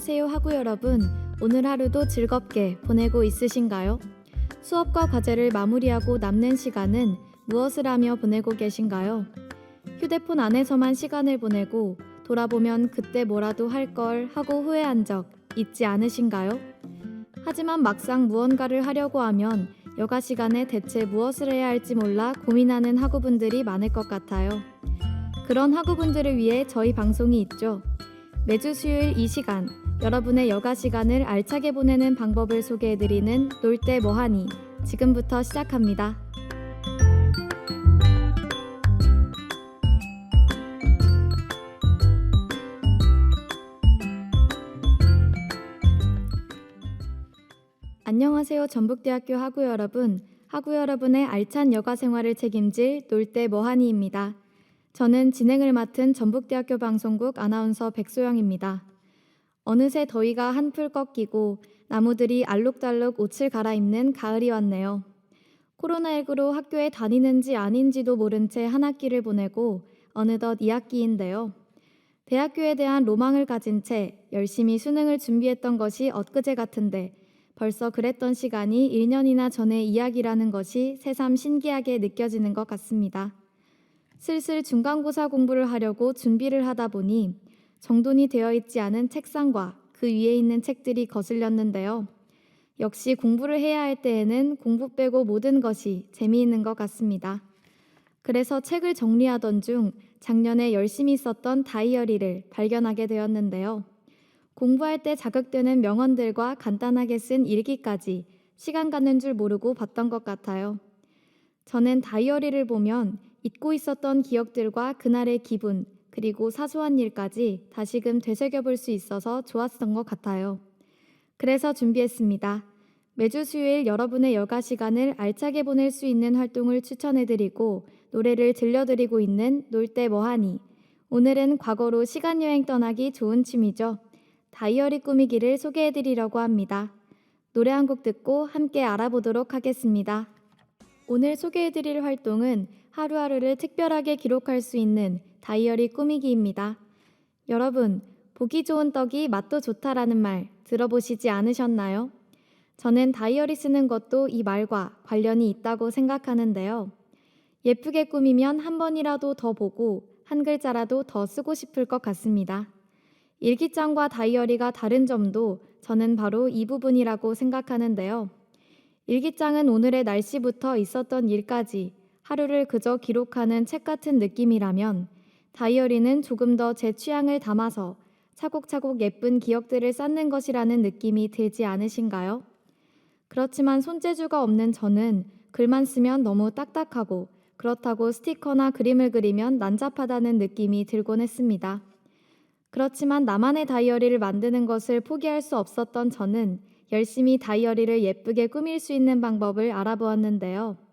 안녕하세요 하구 여러분. 오늘 하루도 즐겁게 보내고 있으신가요? 수업과 과제를 마무리하고 남는 시간은 무엇을 하며 보내고 계신가요? 휴대폰 안에서만 시간을 보내고 돌아보면 그때 뭐라도 할 걸 하고 후회한 적 있지 않으신가요? 하지만 막상 무언가를 하려고 하면 여가 시간에 대체 무엇을 해야 할지 몰라 고민하는 학우분들이 많을 것 같아요. 그런 학우분들을 위해 저희 방송이 있죠. 매주 수요일 이 시간 여러분의 여가 시간을 알차게 보내는 방법을 소개해드리는 놀 때 뭐하니 지금부터 시작합니다. 안녕하세요 전북대학교 학우 여러분 학우 여러분의 알찬 여가 생활을 책임질 놀 때 뭐하니입니다. 저는 진행을 맡은 전북대학교 방송국 아나운서 백소영입니다. 어느새 더위가 한풀 꺾이고 나무들이 알록달록 옷을 갈아입는 가을이 왔네요. 코로나19로 학교에 다니는지 아닌지도 모른 채 한 학기를 보내고 어느덧 2학기인데요. 대학교에 대한 로망을 가진 채 열심히 수능을 준비했던 것이 엊그제 같은데 벌써 그랬던 시간이 1년이나 전의 이야기라는 것이 새삼 신기하게 느껴지는 것 같습니다. 슬슬 중간고사 공부를 하려고 준비를 하다 보니 정돈이 되어 있지 않은 책상과 그 위에 있는 책들이 거슬렸는데요. 역시 공부를 해야 할 때에는 공부 빼고 모든 것이 재미있는 것 같습니다. 그래서 책을 정리하던 중 작년에 열심히 썼던 다이어리를 발견하게 되었는데요. 공부할 때 자극되는 명언들과 간단하게 쓴 일기까지 시간 가는 줄 모르고 봤던 것 같아요. 저는 다이어리를 보면 잊고 있었던 기억들과 그날의 기분, 그리고 사소한 일까지 다시금 되새겨 볼 수 있어서 좋았던 것 같아요. 그래서 준비했습니다. 매주 수요일 여러분의 여가 시간을 알차게 보낼 수 있는 활동을 추천해드리고 노래를 들려드리고 있는 놀 때 뭐하니. 오늘은 과거로 시간여행 떠나기 좋은 취미죠. 다이어리 꾸미기를 소개해드리려고 합니다. 노래 한 곡 듣고 함께 알아보도록 하겠습니다. 오늘 소개해드릴 활동은 하루하루를 특별하게 기록할 수 있는 다이어리 꾸미기입니다. 여러분, 보기 좋은 떡이 맛도 좋다라는 말 들어보시지 않으셨나요? 저는 다이어리 쓰는 것도 이 말과 관련이 있다고 생각하는데요. 예쁘게 꾸미면 한 번이라도 더 보고 한 글자라도 더 쓰고 싶을 것 같습니다. 일기장과 다이어리가 다른 점도 저는 바로 이 부분이라고 생각하는데요. 일기장은 오늘의 날씨부터 있었던 일까지 하루를 그저 기록하는 책 같은 느낌이라면 다이어리는 조금 더 제 취향을 담아서 차곡차곡 예쁜 기억들을 쌓는 것이라는 느낌이 들지 않으신가요? 그렇지만 손재주가 없는 저는 글만 쓰면 너무 딱딱하고 그렇다고 스티커나 그림을 그리면 난잡하다는 느낌이 들곤 했습니다. 그렇지만 나만의 다이어리를 만드는 것을 포기할 수 없었던 저는 열심히 다이어리를 예쁘게 꾸밀 수 있는 방법을 알아보았는데요.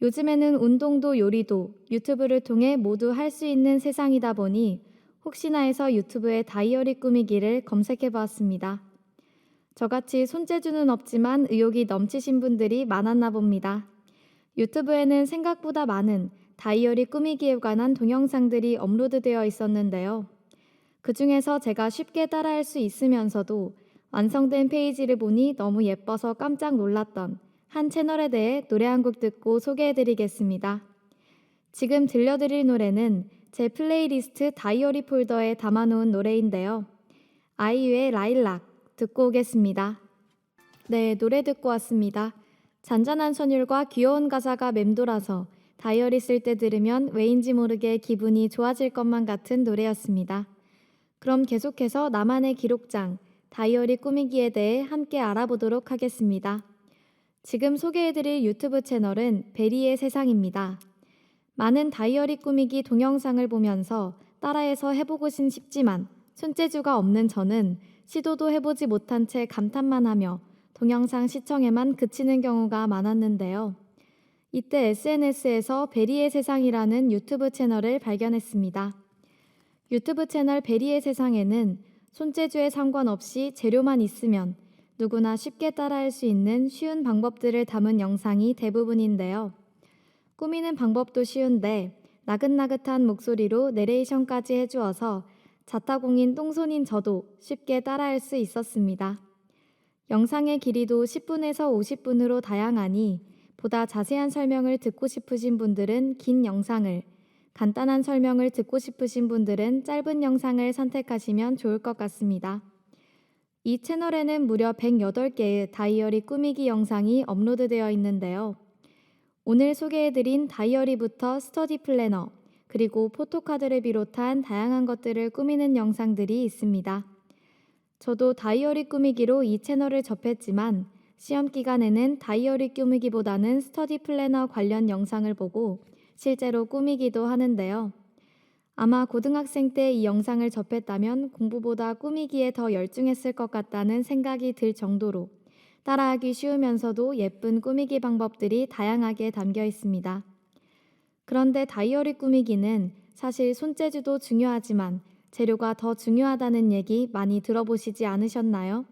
요즘에는 운동도 요리도 유튜브를 통해 모두 할 수 있는 세상이다 보니 혹시나 해서 유튜브에 다이어리 꾸미기를 검색해 보았습니다. 저같이 손재주는 없지만 의욕이 넘치신 분들이 많았나 봅니다. 유튜브에는 생각보다 많은 다이어리 꾸미기에 관한 동영상들이 업로드되어 있었는데요. 그 중에서 제가 쉽게 따라할 수 있으면서도 완성된 페이지를 보니 너무 예뻐서 깜짝 놀랐던 한 채널에 대해 노래 한 곡 듣고 소개해 드리겠습니다. 지금 들려드릴 노래는 제 플레이리스트 다이어리 폴더에 담아놓은 노래인데요. 아이유의 라일락 듣고 오겠습니다. 네, 노래 듣고 왔습니다. 잔잔한 선율과 귀여운 가사가 맴돌아서 다이어리 쓸 때 들으면 왜인지 모르게 기분이 좋아질 것만 같은 노래였습니다. 그럼 계속해서 나만의 기록장, 다이어리 꾸미기에 대해 함께 알아보도록 하겠습니다. 지금 소개해드릴 유튜브 채널은 베리의 세상입니다. 많은 다이어리 꾸미기 동영상을 보면서 따라해서 해보고는 싶지만 손재주가 없는 저는 시도도 해보지 못한 채 감탄만 하며 동영상 시청에만 그치는 경우가 많았는데요. 이때 SNS에서 베리의 세상이라는 유튜브 채널을 발견했습니다. 유튜브 채널 베리의 세상에는 손재주에 상관없이 재료만 있으면 누구나 쉽게 따라할 수 있는 쉬운 방법들을 담은 영상이 대부분인데요. 꾸미는 방법도 쉬운데 나긋나긋한 목소리로 내레이션까지 해주어서 자타공인 똥손인 저도 쉽게 따라할 수 있었습니다. 영상의 길이도 10분에서 50분으로 다양하니 보다 자세한 설명을 듣고 싶으신 분들은 긴 영상을, 간단한 설명을 듣고 싶으신 분들은 짧은 영상을 선택하시면 좋을 것 같습니다. 이 채널에는 무려 108개의 다이어리 꾸미기 영상이 업로드되어 있는데요. 오늘 소개해드린 다이어리부터 스터디 플래너, 그리고 포토카드를 비롯한 다양한 것들을 꾸미는 영상들이 있습니다. 저도 다이어리 꾸미기로 이 채널을 접했지만 시험 기간에는 다이어리 꾸미기보다는 스터디 플래너 관련 영상을 보고 실제로 꾸미기도 하는데요. 아마 고등학생 때 이 영상을 접했다면 공부보다 꾸미기에 더 열중했을 것 같다는 생각이 들 정도로 따라하기 쉬우면서도 예쁜 꾸미기 방법들이 다양하게 담겨 있습니다. 그런데 다이어리 꾸미기는 사실 손재주도 중요하지만 재료가 더 중요하다는 얘기 많이 들어보시지 않으셨나요?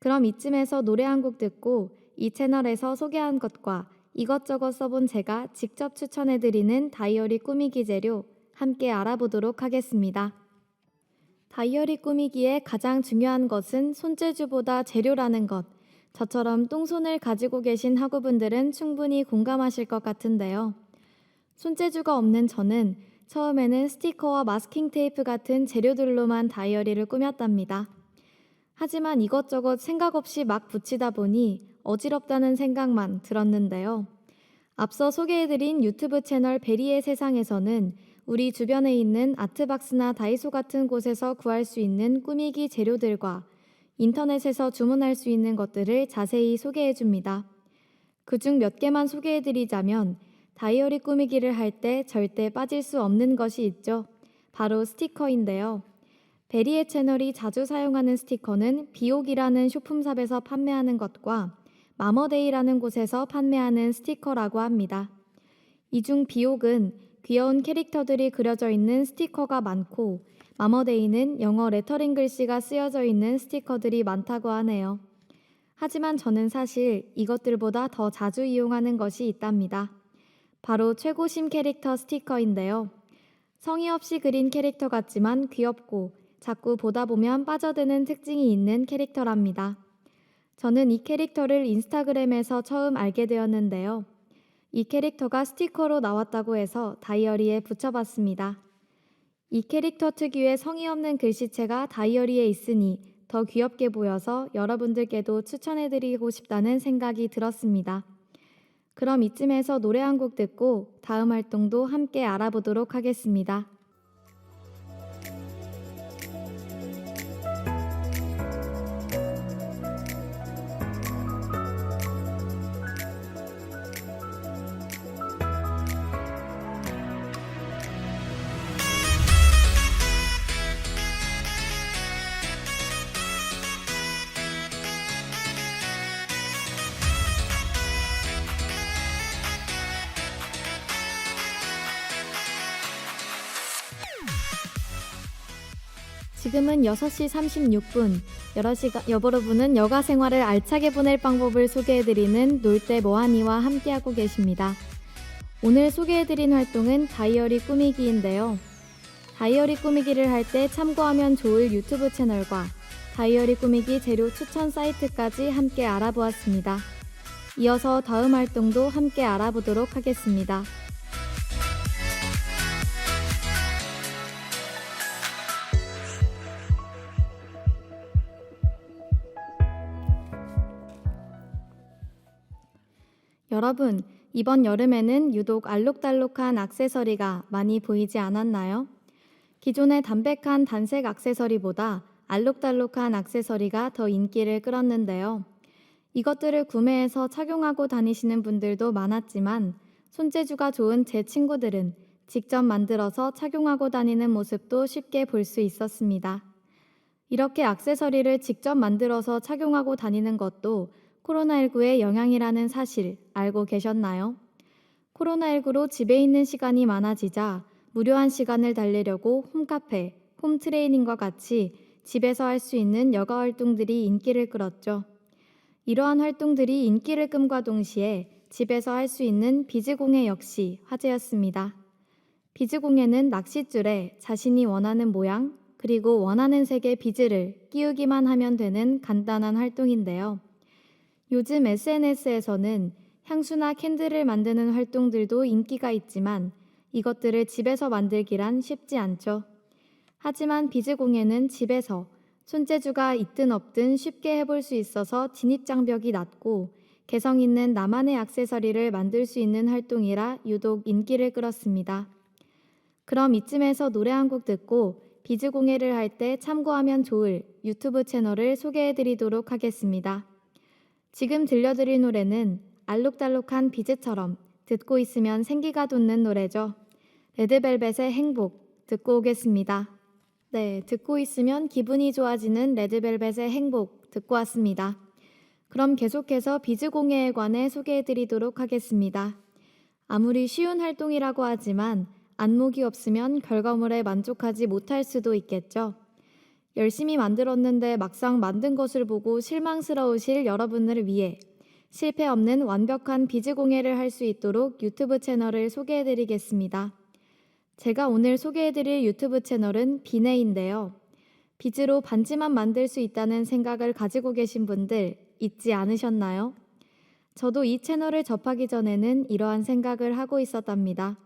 그럼 이쯤에서 노래 한 곡 듣고 이 채널에서 소개한 것과 이것저것 써본 제가 직접 추천해드리는 다이어리 꾸미기 재료 함께 알아보도록 하겠습니다. 다이어리 꾸미기의 가장 중요한 것은 손재주보다 재료라는 것. 저처럼 똥손을 가지고 계신 학우분들은 충분히 공감하실 것 같은데요. 손재주가 없는 저는 처음에는 스티커와 마스킹 테이프 같은 재료들로만 다이어리를 꾸몄답니다. 하지만 이것저것 생각 없이 막 붙이다 보니 어지럽다는 생각만 들었는데요. 앞서 소개해드린 유튜브 채널 베리의 세상에서는 우리 주변에 있는 아트박스나 다이소 같은 곳에서 구할 수 있는 꾸미기 재료들과 인터넷에서 주문할 수 있는 것들을 자세히 소개해 줍니다. 그중 몇 개만 소개해 드리자면 다이어리 꾸미기를 할 때 절대 빠질 수 없는 것이 있죠. 바로 스티커인데요. 베리의 채널이 자주 사용하는 스티커는 비옥이라는 쇼품샵에서 판매하는 것과 마머데이라는 곳에서 판매하는 스티커라고 합니다. 이 중 비옥은 귀여운 캐릭터들이 그려져 있는 스티커가 많고 마머데이는 영어 레터링 글씨가 쓰여져 있는 스티커들이 많다고 하네요. 하지만 저는 사실 이것들보다 더 자주 이용하는 것이 있답니다. 바로 최고심 캐릭터 스티커인데요. 성의 없이 그린 캐릭터 같지만 귀엽고 자꾸 보다 보면 빠져드는 특징이 있는 캐릭터랍니다. 저는 이 캐릭터를 인스타그램에서 처음 알게 되었는데요. 이 캐릭터가 스티커로 나왔다고 해서 다이어리에 붙여봤습니다. 이 캐릭터 특유의 성의 없는 글씨체가 다이어리에 있으니 더 귀엽게 보여서 여러분들께도 추천해드리고 싶다는 생각이 들었습니다. 그럼 이쯤에서 노래 한 곡 듣고 다음 활동도 함께 알아보도록 하겠습니다. 지금은 6시 36분. 여러시가, 여러분은 여가 생활을 알차게 보낼 방법을 소개해드리는 놀때 뭐하니와 함께하고 계십니다. 오늘 소개해드린 활동은 다이어리 꾸미기인데요. 다이어리 꾸미기를 할 때 참고하면 좋을 유튜브 채널과 다이어리 꾸미기 재료 추천 사이트까지 함께 알아보았습니다. 이어서 다음 활동도 함께 알아보도록 하겠습니다. 여러분, 이번 여름에는 유독 알록달록한 액세서리가 많이 보이지 않았나요? 기존의 담백한 단색 액세서리보다 알록달록한 액세서리가 더 인기를 끌었는데요. 이것들을 구매해서 착용하고 다니시는 분들도 많았지만 손재주가 좋은 제 친구들은 직접 만들어서 착용하고 다니는 모습도 쉽게 볼 수 있었습니다. 이렇게 액세서리를 직접 만들어서 착용하고 다니는 것도 코로나19의 영향이라는 사실 알고 계셨나요? 코로나19로 집에 있는 시간이 많아지자 무료한 시간을 달래려고 홈카페, 홈트레이닝과 같이 집에서 할 수 있는 여가 활동들이 인기를 끌었죠. 이러한 활동들이 인기를 끔과 동시에 집에서 할 수 있는 비즈공예 역시 화제였습니다. 비즈공예는 낚싯줄에 자신이 원하는 모양, 그리고 원하는 색의 비즈를 끼우기만 하면 되는 간단한 활동인데요. 요즘 SNS에서는 향수나 캔들을 만드는 활동들도 인기가 있지만 이것들을 집에서 만들기란 쉽지 않죠. 하지만 비즈 공예는 집에서 손재주가 있든 없든 쉽게 해볼 수 있어서 진입장벽이 낮고 개성 있는 나만의 액세서리를 만들 수 있는 활동이라 유독 인기를 끌었습니다. 그럼 이쯤에서 노래 한 곡 듣고 비즈 공예를 할 때 참고하면 좋을 유튜브 채널을 소개해 드리도록 하겠습니다. 지금 들려드릴 노래는 알록달록한 비즈처럼 듣고 있으면 생기가 돋는 노래죠. 레드벨벳의 행복 듣고 오겠습니다. 네, 듣고 있으면 기분이 좋아지는 레드벨벳의 행복 듣고 왔습니다. 그럼 계속해서 비즈 공예에 관해 소개해 드리도록 하겠습니다. 아무리 쉬운 활동이라고 하지만 안목이 없으면 결과물에 만족하지 못할 수도 있겠죠. 열심히 만들었는데 막상 만든 것을 보고 실망스러우실 여러분들을 위해 실패 없는 완벽한 비즈 공예를 할 수 있도록 유튜브 채널을 소개해 드리겠습니다. 제가 오늘 소개해 드릴 유튜브 채널은 비네인데요. 비즈로 반지만 만들 수 있다는 생각을 가지고 계신 분들 있지 않으셨나요? 저도 이 채널을 접하기 전에는 이러한 생각을 하고 있었답니다.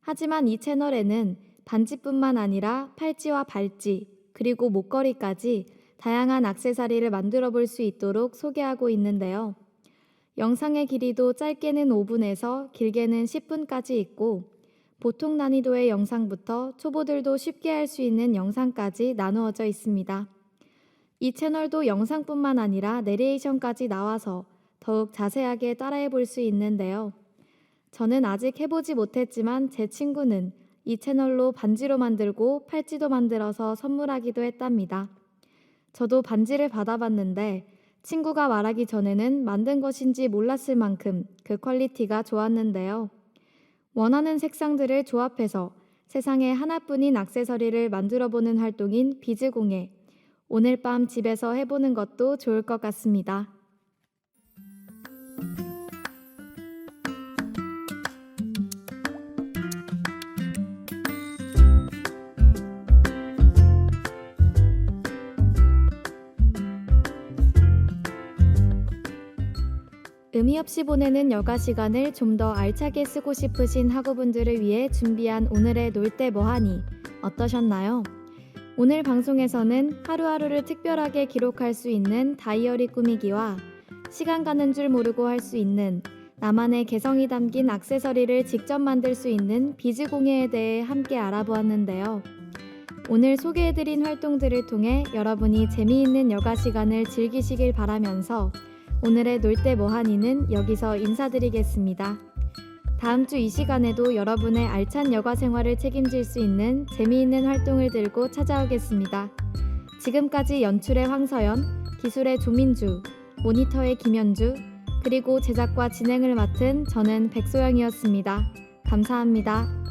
하지만 이 채널에는 반지뿐만 아니라 팔찌와 발찌, 그리고 목걸이까지 다양한 액세서리를 만들어 볼 수 있도록 소개하고 있는데요. 영상의 길이도 짧게는 5분에서 길게는 10분까지 있고 보통 난이도의 영상부터 초보들도 쉽게 할 수 있는 영상까지 나누어져 있습니다. 이 채널도 영상뿐만 아니라 내레이션까지 나와서 더욱 자세하게 따라해 볼 수 있는데요. 저는 아직 해보지 못했지만 제 친구는 이 채널로 반지로 만들고 팔찌도 만들어서 선물하기도 했답니다. 저도 반지를 받아봤는데 친구가 말하기 전에는 만든 것인지 몰랐을 만큼 그 퀄리티가 좋았는데요. 원하는 색상들을 조합해서 세상에 하나뿐인 액세서리를 만들어 보는 활동인 비즈 공예. 오늘 밤 집에서 해보는 것도 좋을 것 같습니다. 의미 없이 보내는 여가 시간을 좀 더 알차게 쓰고 싶으신 학우분들을 위해 준비한 오늘의 놀 때 뭐하니 어떠셨나요? 오늘 방송에서는 하루하루를 특별하게 기록할 수 있는 다이어리 꾸미기와 시간 가는 줄 모르고 할 수 있는 나만의 개성이 담긴 액세서리를 직접 만들 수 있는 비즈 공예에 대해 함께 알아보았는데요. 오늘 소개해드린 활동들을 통해 여러분이 재미있는 여가 시간을 즐기시길 바라면서 오늘의 놀때 뭐하니는 여기서 인사드리겠습니다. 다음 주 이 시간에도 여러분의 알찬 여가 생활을 책임질 수 있는 재미있는 활동을 들고 찾아오겠습니다. 지금까지 연출의 황서연, 기술의 조민주, 모니터의 김현주, 그리고 제작과 진행을 맡은 저는 백소영이었습니다. 감사합니다.